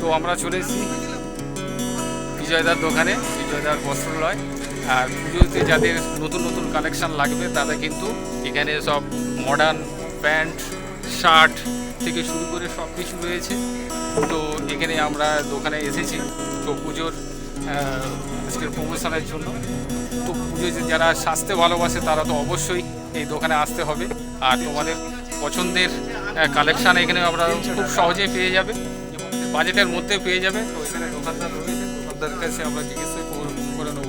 তো আমরা চলে এসেছি বিজয়দার দোকানে, বিজয়দার বস্ত্রালয়। আর পুজোতে যাদের নতুন নতুন কালেকশন লাগবে তারা কিন্তু এখানে সব মডার্ন প্যান্ট, শার্ট থেকে শুরু করে সব কিছু রয়েছে। তো এখানে আমরা দোকানে এসেছি তো পুজোর আজকের প্রমোশনের জন্য। তো পুজোয় যে যারা সাজতে ভালোবাসে, তারা তো অবশ্যই এই দোকানে আসতে হবে। আর তোমাদের পছন্দের কালেকশান এখানে আমরা খুব সহজেই পেয়ে যাবে। বাজেটের মধ্যে পেয়ে যাবে। তো এখানে দোকানদার রয়েছে। দোকানদার কাছে আমরা জিজ্ঞেস করে নেব।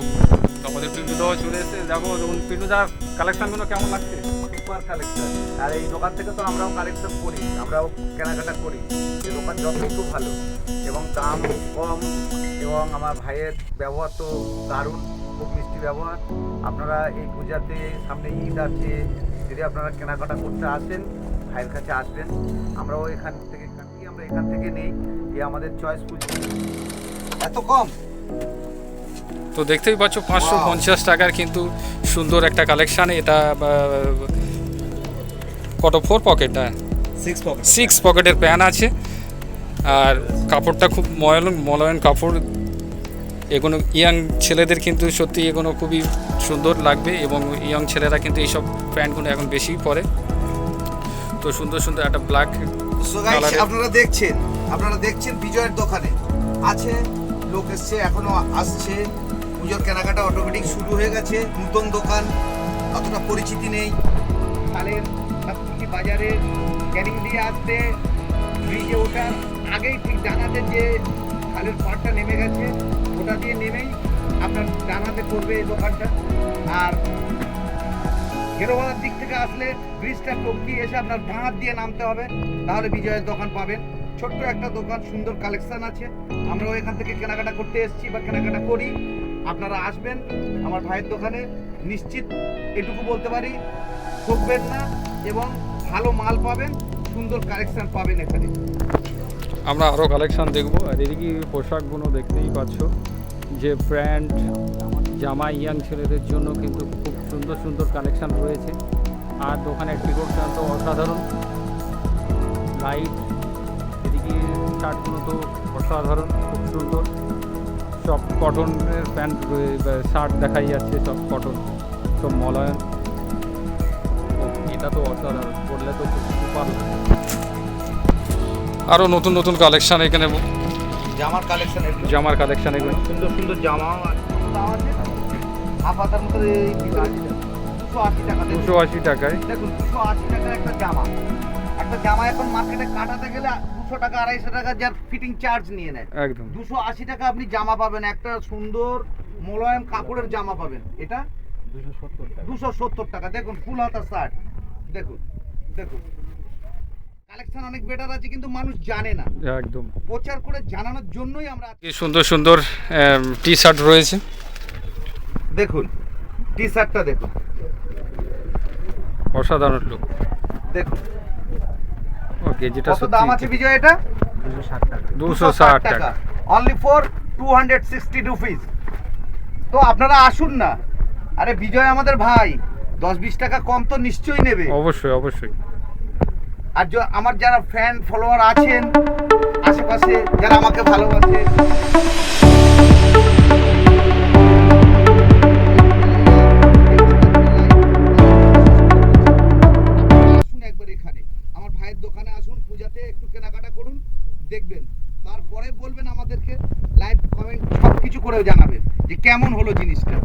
তো আমাদের পিন্টুদাও চলে এসে যাব পিন্টুদার কালেকশানগুলো কেমন লাগছে? সুপার কালেকশন আর এই দোকান থেকে তো আমরাও কালেকশন করি, আমরাও কেনাকাটা করি। এই দোকান যথেষ্ট ভালো এবং দাম কম এবং আমার ভাইয়ের ব্যবহার তো দারুণ, খুব মিষ্টি ব্যবহার। আপনারা এই পূজাতে সামনে ঈদ আছে, যদি আপনারা কেনাকাটা করতে আসেন, ভাইয়ের কাছে আসবেন। আমরাও এখান থেকে আমরা এখান থেকে নেই। এই আমাদের চয়েসফুল এত কম? তো দেখতেই পাচ্ছ পাঁচশো পঞ্চাশ টাকার কিন্তু সুন্দর একটা কালেকশান এটা কত ফোর পকেট সিক্স পকেটের প্যান আছে। আর কাপড়টা খুব ময়ন মলয়ন কাপড়। এগুলো ইয়াং ছেলেদের কিন্তু সত্যি এগুলো খুবই সুন্দর লাগবে এবং ইয়াং ছেলেরা কিন্তু এইসব প্যান্টগুলো এখন বেশি পরে। তো সুন্দর সুন্দর একটা ব্ল্যাক আপনারা দেখছেন আপনারা দেখছেন বিজয়ের দোকানে। আছে, লোক এসছে, এখনও আসছে। পুজোর কেনাকাটা অটোমেটিক শুরু হয়ে গেছে, নতুন দোকান, অতটা পরিচিতি নেই। খালের সাতপুকি বাজারে, ক্যানিং দিয়ে আসতে ব্রিজে ওঠার আগেই ঠিক জানাতে যে খালের পাড়টা নেমে গেছে, ওটা দিয়ে নেমেই আপনার জানাতে পড়বে এই দোকানটা। আর গেরোয়ালার দিক থেকে আসলে ব্রিজটা টপকিয়ে এসে আপনার বাঁ দিয়ে নামতে হবে, তাহলে বিজয়ের দোকান পাবেন। ছোট্ট একটা দোকান, সুন্দর কালেকশন আছে। আমরাও এখান থেকে কেনাকাটা করতে এসেছি বা কেনাকাটা করি। আপনারা আসবেন আমার ভাইয়ের দোকানে। নিশ্চিত এটুকু বলতে পারি, ঠকবেন না এবং ভালো মাল পাবেন, সুন্দর কালেকশন পাবেন এখানে। আমরা আরও কালেকশন দেখব। আর এদিকে পোশাকগুলো দেখতেই পাচ্ছ। যে প্যান্ট জামা ইয়াং ছেলেদের জন্য কিন্তু খুব সুন্দর সুন্দর কালেকশন রয়েছে। আর দোকানের টিকটটা তো অসাধারণ। লাইট শার্টগুলো তো অসাধারণ খুব সুন্দর। সব কটনের প্যান্ট শার্ট দেখাই যাচ্ছে সব কটন সব মলায়ন এটা তো অসাধারণ পরলে তো সুপার আরও নতুন নতুন কালেকশন এখানে জামার কালেকশন জামার কালেকশন এগুলো। সুন্দর সুন্দর জামা হাতার মতো এই দুশো আশি টাকা। দুশো আশি টাকায়। দেখুন দুশো আশি টাকার একটা জামা। একটা জামা এখন মার্কেটে কাটাতে গেলে দুশো টাকা আড়াইশো টাকা যার ফিটিং চার্জ নিয়ে নেয়। একদম। দুশো আশি টাকা আপনি জামা পাবেন একটা সুন্দর মোলায়েম কাপড়ের জামা পাবেন। এটা দুশো সত্তর টাকা। দেখুন ফুল হাতা শার্ট দেখুন দেখুন। কালেকশন অনেক বেটার আছে কিন্তু মানুষ জানে না। একদম। প্রচার করে জানানোর জন্যই আমরা সুন্দর সুন্দর টি শার্ট রয়েছে। দেখুন টি শার্টটা দেখুন। অসাধারণ লুক দেখুন। ওকে যেটা কত দাম আছে বিজয় এটা? দুশো ষাট টাকা। Only for two hundred sixty rupees তো আপনারা আসুন না। আরে বিজয় আমাদের ভাই দশ বিশ টাকা কম তো নিশ্চয়ই নেবে। অবশ্যই অবশ্যই। আর আমার যারা ফ্যান ফলোয়ার আছেন আশেপাশে যারা আমাকে ভালোবাসে তারপরে বলবেন আমাদেরকে লাইভ কমেন্ট সব কিছু করেও জানাবেন যে কেমন হলো জিনিসটা।